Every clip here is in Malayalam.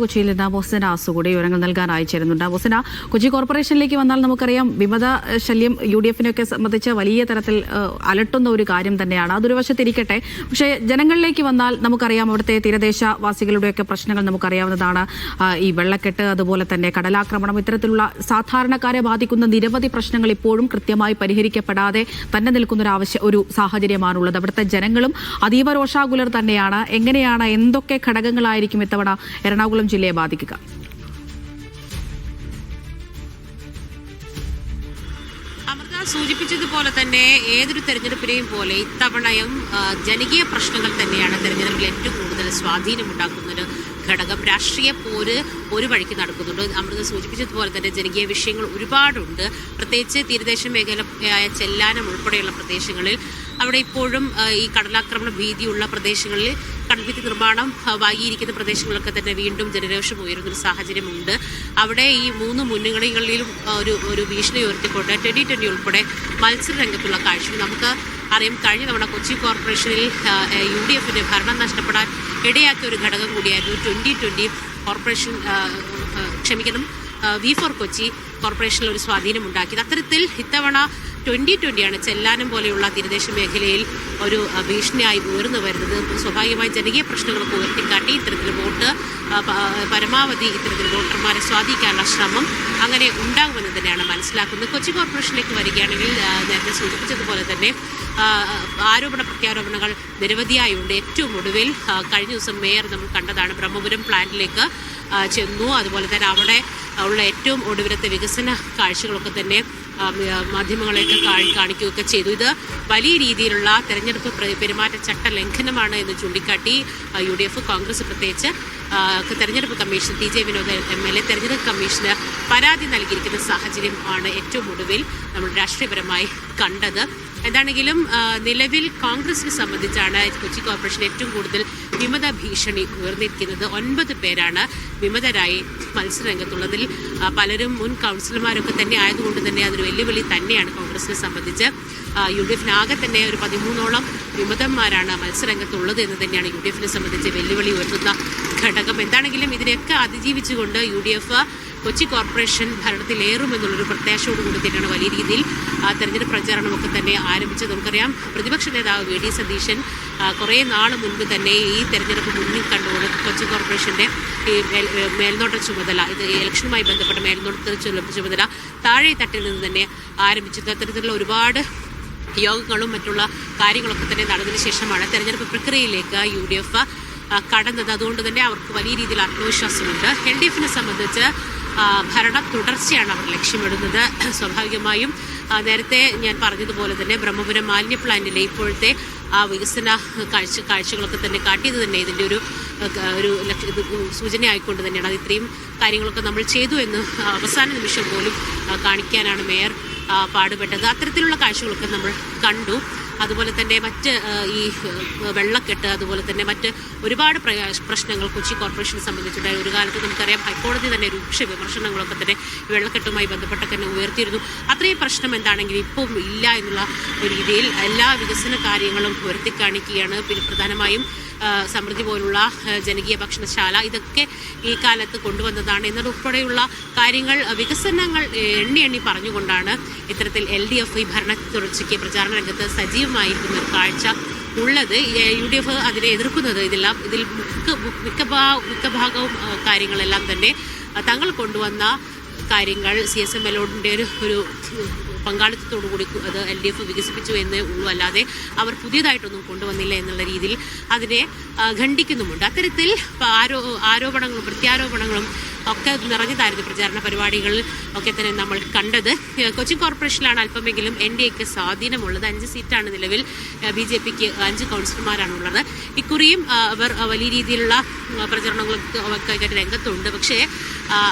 കൊച്ചിയിൽ നിന്ന് ബൊസന ആസു കൂടി വിവരങ്ങൾ നൽകാൻ അയച്ചിരുന്നുണ്ട് ബൊസന കൊച്ചി കോർപ്പറേഷനിലേക്ക് വന്നാൽ നമുക്കറിയാം വിമത ശല്യം യു ഡി എഫിനൊക്കെ സംബന്ധിച്ച് വലിയ തരത്തിൽ അലട്ടുന്ന ഒരു കാര്യം തന്നെയാണ്. അതൊരു വശത്തിരിക്കട്ടെ പക്ഷേ ജനങ്ങളിലേക്ക് വന്നാൽ നമുക്കറിയാം അവിടുത്തെ തീരദേശവാസികളുടെയൊക്കെ പ്രശ്നങ്ങൾ നമുക്കറിയാവുന്നതാണ്. ഈ വെള്ളക്കെട്ട് അതുപോലെ തന്നെ കടലാക്രമണം ഇത്തരത്തിലുള്ള സാധാരണക്കാരെ ബാധിക്കുന്ന നിരവധി പ്രശ്നങ്ങൾ ഇപ്പോഴും കൃത്യമായി പരിഹരിക്കപ്പെടാതെ തന്നെ നിൽക്കുന്ന ഒരു ആവശ്യ ഒരു സാഹചര്യമാണുള്ളത്. അവിടുത്തെ ജനങ്ങളും അതീവ രോഷാകുലർ തന്നെയാണ്. എങ്ങനെയാണ് എന്തൊക്കെ ഘടകങ്ങളായിരിക്കും ഇത്തവണ എറണാകുളം ജില്ലയെ ബാധിക്കുക. സൂചിപ്പിച്ചതുപോലെ തന്നെ ഏതൊരു തെരഞ്ഞെടുപ്പിനെയും പോലെ ഇത്തവണയും ജനകീയ പ്രശ്നങ്ങൾ തന്നെയാണ് തെരഞ്ഞെടുപ്പിൽ ഏറ്റവും കൂടുതൽ സ്വാധീനമുണ്ടാക്കുന്ന ഒരു ഘടകം. രാഷ്ട്രീയ പോര് ഒരു വഴിക്ക് നടക്കുന്നുണ്ട്. അമൃത സൂചിപ്പിച്ചതുപോലെ തന്നെ ജനകീയ വിഷയങ്ങൾ ഒരുപാടുണ്ട്. പ്രത്യേകിച്ച് തീരദേശ മേഖലയായ ചെല്ലാനം ഉൾപ്പെടെയുള്ള പ്രദേശങ്ങളിൽ. അവിടെ ഇപ്പോഴും ഈ കടലാക്രമണ ഭീതിയുള്ള പ്രദേശങ്ങളിൽ കൺഭിത്തി നിർമ്മാണം വൈകിയിരിക്കുന്ന പ്രദേശങ്ങളൊക്കെ തന്നെ വീണ്ടും ജനരോഷം ഉയരുന്നൊരു സാഹചര്യമുണ്ട്. അവിടെ ഈ മൂന്ന് മുന്നണികളിലും ഒരു ഒരു ഭീഷണി ഉയർത്തിക്കൊണ്ട് ട്വന്റി ട്വന്റി ഉൾപ്പെടെ മത്സര രംഗത്തുള്ള കാഴ്ച നമുക്ക് അറിയാം. കഴിഞ്ഞ തവണ കൊച്ചി കോർപ്പറേഷനിൽ യു ഡി എഫിന്റെ ഭരണം നഷ്ടപ്പെടാൻ ഇടയാക്കിയ ഒരു ഘടകം കൂടിയായിരുന്നു ട്വന്റി ട്വന്റി കോർപ്പറേഷൻ ക്ഷമിക്കണം വി ഫോർ കൊച്ചി കോർപ്പറേഷനിൽ ഒരു സ്വാധീനം ഉണ്ടാക്കിയത് അത്തരത്തിൽ ഇത്തവണ ട്വന്റി ട്വന്റിയാണ് ചെല്ലാനം പോലെയുള്ള തീരദേശ മേഖലയിൽ ഒരു ഭീഷണിയായി ഉയർന്നു വരുന്നത്. സ്വാഭാവികമായി ജനകീയ പ്രശ്നങ്ങളൊക്കെ ഉയർത്തിക്കാട്ടി ഇത്തരത്തിൽ വോട്ട് പരമാവധി ഇത്തരത്തിൽ വോട്ടർമാരെ സ്വാധീനിക്കാനുള്ള ശ്രമം അങ്ങനെ ഉണ്ടാകുമെന്ന് തന്നെയാണ് മനസ്സിലാക്കുന്നത്. കൊച്ചി കോർപ്പറേഷനിലേക്ക് വരികയാണെങ്കിൽ നേരത്തെ സൂചിപ്പിച്ചതുപോലെ തന്നെ ആരോപണ പ്രത്യാരോപണങ്ങൾ നിരവധിയായുണ്ട് ഏറ്റവും ഒടുവിൽ കഴിഞ്ഞ ദിവസം മേയർ നമ്മൾ കണ്ടതാണ് ബ്രഹ്മപുരം പ്ലാന്റിലേക്ക് ചെന്നു. അതുപോലെ തന്നെ അവിടെ ഉള്ള ഏറ്റവും ഒടുവിലത്തെ വികസന കാഴ്ചകളൊക്കെ തന്നെ മാധ്യമങ്ങളെയൊക്കെ കാണി- കാണിക്കുകയൊക്കെ ചെയ്തു. ഇത് വലിയ രീതിയിലുള്ള തെരഞ്ഞെടുപ്പ് പെരുമാറ്റ പെരുമാറ്റച്ചട്ട ലംഘനമാണ് എന്ന് ചൂണ്ടിക്കാട്ടി യു ഡി എഫ് കോൺഗ്രസ് പ്രത്യേകിച്ച് തെരഞ്ഞെടുപ്പ് commission T J Vinod M L A തെരഞ്ഞെടുപ്പ് കമ്മീഷന് പരാതി നൽകിയിരിക്കുന്ന സാഹചര്യം ആണ് ഏറ്റവും ഒടുവിൽ നമ്മൾ രാഷ്ട്രീയപരമായി കണ്ടത്. എന്താണെങ്കിലും നിലവിൽ കോൺഗ്രസിനെ സംബന്ധിച്ചാണ് കൊച്ചി കോർപ്പറേഷൻ ഏറ്റവും കൂടുതൽ വിമത ഭീഷണി ഉയർന്നിരിക്കുന്നത്. ഒൻപത് പേരാണ് വിമതരായി മത്സരരംഗത്തുള്ളതിൽ പലരും മുൻ കൗൺസിലർമാരൊക്കെ തന്നെ ആയതുകൊണ്ട് തന്നെ അതൊരു വെല്ലുവിളി തന്നെയാണ് കോൺഗ്രസിനെ സംബന്ധിച്ച്. യു ഡി എഫിനാകെ തന്നെ ഒരു പതിമൂന്നോളം വിമതന്മാരാണ് മത്സരരംഗത്തുള്ളത് എന്ന് തന്നെയാണ് യു ഡി എഫിനെ സംബന്ധിച്ച് വെല്ലുവിളി ഉയർത്തുന്ന ഘടകം. എന്താണെങ്കിലും ഇതിനെയൊക്കെ അതിജീവിച്ചുകൊണ്ട് U D F Kochi corporation ഭരണത്തിലേറുമെന്നുള്ളൊരു പ്രത്യാശയോടുകൂടി തന്നെയാണ് വലിയ രീതിയിൽ തെരഞ്ഞെടുപ്പ് പ്രചാരണമൊക്കെ തന്നെ ആരംഭിച്ചത്. നമുക്കറിയാം പ്രതിപക്ഷ നേതാവ് വി. ഡി. സതീശൻ കുറേ നാൾ മുൻപ് തന്നെ ഈ തെരഞ്ഞെടുപ്പ് മുന്നിൽ കണ്ടുകൊണ്ട് കൊച്ചി കോർപ്പറേഷന്റെ ഈ മേൽനോട്ട ചുമതല ഇത് ഇലക്ഷനുമായി ബന്ധപ്പെട്ട മേൽനോട്ട ചുമതല താഴെ തട്ടിൽ നിന്ന് തന്നെ ആരംഭിച്ചു അത്തരത്തിലുള്ള ഒരുപാട് യോഗങ്ങളും മറ്റുള്ള കാര്യങ്ങളൊക്കെ തന്നെ നടന്നതിന് ശേഷമാണ് തെരഞ്ഞെടുപ്പ് പ്രക്രിയയിലേക്ക് യു ഡി എഫ് കടന്നത്. അതുകൊണ്ട് തന്നെ അവർക്ക് വലിയ രീതിയിൽ ആത്മവിശ്വാസമുണ്ട്. എൽ ഡി എഫിനെ സംബന്ധിച്ച് ഭരണ തുടർച്ചയാണ് അവർ ലക്ഷ്യമിടുന്നത്. സ്വാഭാവികമായും നേരത്തെ ഞാൻ പറഞ്ഞതുപോലെ തന്നെ ബ്രഹ്മപുരം മാലിന്യ പ്ലാന്റിലെ ഇപ്പോഴത്തെ ആ വികസന കാഴ്ച കാഴ്ചകളൊക്കെ തന്നെ കാട്ടിയത് തന്നെ ഇതിന്റെ ഒരു ഒരു സൂചനയായിക്കൊണ്ട് തന്നെയാണ്. അത് ഇത്രയും കാര്യങ്ങളൊക്കെ നമ്മൾ ചെയ്തു എന്ന് അവസാന നിമിഷം പോലും കാണിക്കാനാണ് മേയർ പാടുപെട്ടത്. അത്തരത്തിലുള്ള കാഴ്ചകളൊക്കെ നമ്മൾ കണ്ടു. അതുപോലെ തന്നെ മറ്റ് ഈ വെള്ളക്കെട്ട് അതുപോലെ തന്നെ മറ്റ് ഒരുപാട് പ്രശ്നങ്ങൾ കൊച്ചി കോർപ്പറേഷനെ സംബന്ധിച്ചുണ്ടായ ഒരു കാലത്ത് നമുക്കറിയാം ഹൈക്കോടതി തന്നെ രൂക്ഷ വിമർശനങ്ങളൊക്കെ തന്നെ വെള്ളക്കെട്ടുമായി ബന്ധപ്പെട്ടൊക്കെ തന്നെ ഉയർത്തിയിരുന്നു. അത്രയും പ്രശ്നം എന്താണെങ്കിലും ഇപ്പം ഇല്ല എന്നുള്ള ഒരു രീതിയിൽ എല്ലാ വികസന കാര്യങ്ങളും ഉയർത്തിക്കാണിക്കുകയാണ് പിന്നെ പ്രധാനമായും സമൃദ്ധി പോലുള്ള ജനകീയ ഭക്ഷണശാല ഇതൊക്കെ ഈ കാലത്ത് കൊണ്ടുവന്നതാണ്. എന്നതുൾപ്പെടെയുള്ള കാര്യങ്ങൾ വികസനങ്ങൾ എണ്ണി എണ്ണി പറഞ്ഞുകൊണ്ടാണ് ഇത്തരത്തിൽ എൽ ഡി എഫ് ഈ ഭരണ തുടർച്ചയ്ക്ക് പ്രചാരണ രംഗത്ത് സജീവമായിരിക്കുന്ന ഒരു കാഴ്ച ഉള്ളത്. യു ഡി എഫ് അതിനെ എതിർക്കുന്നത് ഇതെല്ലാം ഇതിൽ മിക്ക മിക്ക മിക്ക ഭാഗവും കാര്യങ്ങളെല്ലാം തന്നെ തങ്ങൾ കൊണ്ടുവന്ന കാര്യങ്ങൾ സി എസ് എം ഒരു ഒരു പങ്കാളിത്തത്തോടു കൂടി അത് എൽ ഡി എഫ് വികസിപ്പിച്ചു എന്നേ ഉള്ളൂ. അല്ലാതെ അവർ പുതിയതായിട്ടൊന്നും കൊണ്ടുവന്നില്ല എന്നുള്ള രീതിയിൽ അതിനെ ഖണ്ഡിക്കുന്നുമുണ്ട്. അത്തരത്തിൽ ആരോ ആരോപണങ്ങളും പ്രത്യാരോപണങ്ങളും ഒക്കെ നിറഞ്ഞതായിരുന്നു പ്രചാരണ പരിപാടികളിൽ ഒക്കെ തന്നെ നമ്മൾ കണ്ടത്. കൊച്ചിൻ കൊച്ചി കോർപ്പറേഷനിലാണ് അല്പമെങ്കിലും എൻ ഡി എക്ക് സ്വാധീനമുള്ളത്. അഞ്ച് സീറ്റാണ് നിലവിൽ ബി ജെ പിക്ക് അഞ്ച് കൗൺസിലർമാരാണുള്ളത്. ഇക്കുറിയും അവർ വലിയ രീതിയിലുള്ള പ്രചരണങ്ങളൊക്കെ പ്രചരണങ്ങളും ഒക്കെ രംഗത്തുണ്ട്. പക്ഷേ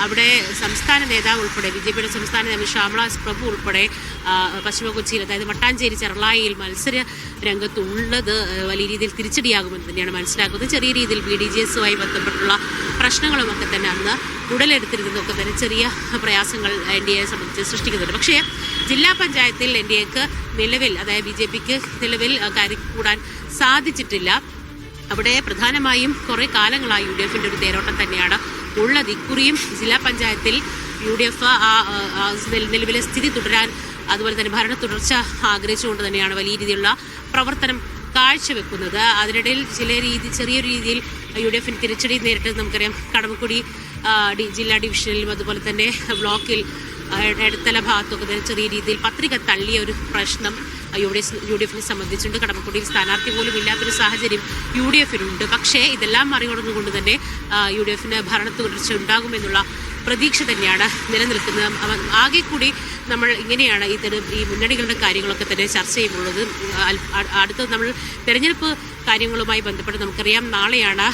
അവിടെ സംസ്ഥാന നേതാവ് ഉൾപ്പെടെ ബി ജെ പിയുടെ സംസ്ഥാന നേതാവ് ശ്യാമള എസ് പ്രഭു ഉൾപ്പെടെ പശ്ചിമ കൊച്ചിയിൽ അതായത് മട്ടാഞ്ചേരി ചെറളായിയിൽ മത്സര രംഗത്തുള്ളത് വലിയ രീതിയിൽ തിരിച്ചടിയാകുമെന്ന് തന്നെയാണ് മനസ്സിലാക്കുന്നത്. ചെറിയ രീതിയിൽ ബി ഡി ജി എസുമായി ബന്ധപ്പെട്ടുള്ള പ്രശ്നങ്ങളുമൊക്കെ തന്നെ അന്ന് ഉടലെടുത്തിരുന്നതൊക്കെ തന്നെ ചെറിയ പ്രയാസങ്ങൾ എൻ ഡി എ സംബന്ധിച്ച് സൃഷ്ടിക്കുന്നുണ്ട്. പക്ഷേ ജില്ലാ പഞ്ചായത്തിൽ എൻ ഡി എക്ക് നിലവിൽ അതായത് ബി ജെ പിക്ക് നിലവിൽ കൂടാൻ സാധിച്ചിട്ടില്ല. അവിടെ പ്രധാനമായും കുറേ കാലങ്ങളായി യു ഡി എഫിന്റെ ഒരു തേരോട്ടം തന്നെയാണ് ഉള്ളത്. ഇക്കുറിയും ജില്ലാ പഞ്ചായത്തിൽ യു ഡി എഫ് നിലവിലെ സ്ഥിതി തുടരാൻ അതുപോലെ തന്നെ ഭരണ തുടർച്ച ആഗ്രഹിച്ചുകൊണ്ട് തന്നെയാണ് വലിയ രീതിയിലുള്ള പ്രവർത്തനം കാഴ്ചവെക്കുന്നത്. അതിനിടയിൽ ചില രീതി ചെറിയൊരു രീതിയിൽ യു ഡി എഫിന് തിരിച്ചടി നേരിട്ടത് നമുക്കറിയാം. കടമക്കുടി ജില്ലാ ഡിവിഷനിലും അതുപോലെ തന്നെ ബ്ലോക്കിൽ ഇടത്തല ഭാഗത്തൊക്കെ തന്നെ ചെറിയ രീതിയിൽ പത്രിക തള്ളിയ ഒരു പ്രശ്നം U D F U D എഫിനെ സംബന്ധിച്ചുണ്ട് കടമക്കുടിയിൽ സ്ഥാനാർത്ഥി പോലും ഇല്ലാത്തൊരു സാഹചര്യം യു ഡി എഫിനുണ്ട് പക്ഷേ ഇതെല്ലാം മറികടന്നുകൊണ്ട് തന്നെ യു ഡി എഫിന് ഭരണ തുടർച്ച ഉണ്ടാകുമെന്നുള്ള പ്രതീക്ഷ തന്നെയാണ് നിലനിൽക്കുന്നത്. ആകെ കൂടി നമ്മൾ ഇങ്ങനെയാണ് ഈ തെര ഈ മുന്നണികളുടെ കാര്യങ്ങളൊക്കെ തന്നെ ചർച്ച ചെയ്യുമ്പോഴത് അടുത്ത നമ്മൾ തെരഞ്ഞെടുപ്പ് കാര്യങ്ങളുമായി ബന്ധപ്പെട്ട് നമുക്കറിയാം നാളെയാണ്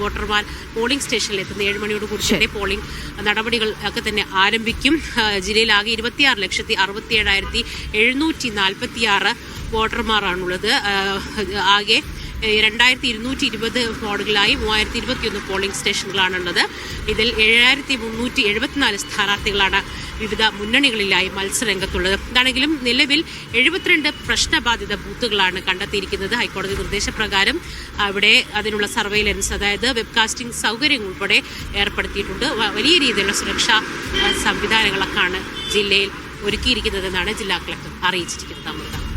വോട്ടർമാർ പോളിംഗ് സ്റ്റേഷനിൽ എത്തുന്നത്. ഏഴ് മണിയോട് കൂടി തന്നെ പോളിംഗ് നടപടികൾ ഒക്കെ തന്നെ ആരംഭിക്കും. ജില്ലയിൽ ആകെ ഇരുപത്തിയാറ് ലക്ഷത്തി അറുപത്തി ഏഴായിരത്തി എഴുന്നൂറ്റി നാൽപ്പത്തിയാറ് വോട്ടർമാരാണുള്ളത്. ആകെ രണ്ടായിരത്തി ഇരുന്നൂറ്റി ഇരുപത് വാർഡുകളായി മൂവായിരത്തി ഇരുപത്തിയൊന്ന് പോളിംഗ് സ്റ്റേഷനുകളാണുള്ളത്. ഇതിൽ ഏഴായിരത്തി മുന്നൂറ്റി എഴുപത്തിനാല് സ്ഥാനാർത്ഥികളാണ് വിവിധ മുന്നണികളിലായി മത്സരരംഗത്തുള്ളത്. ഇതാണെങ്കിലും നിലവിൽ എഴുപത്തിരണ്ട് പ്രശ്നബാധിത ബൂത്തുകളാണ് കണ്ടെത്തിയിരിക്കുന്നത്. ഹൈക്കോടതി നിർദ്ദേശപ്രകാരം അവിടെ അതിനുള്ള സർവൈലൻസ് അതായത് വെബ്കാസ്റ്റിംഗ് സൗകര്യം ഉൾപ്പെടെ ഏർപ്പെടുത്തിയിട്ടുണ്ട്. വലിയ രീതിയിലുള്ള സുരക്ഷാ സംവിധാനങ്ങളൊക്കെയാണ് ജില്ലയിൽ ഒരുക്കിയിരിക്കുന്നതെന്നാണ് ജില്ലാ കളക്ടർ അറിയിച്ചിരിക്കുന്നത് അമൃത.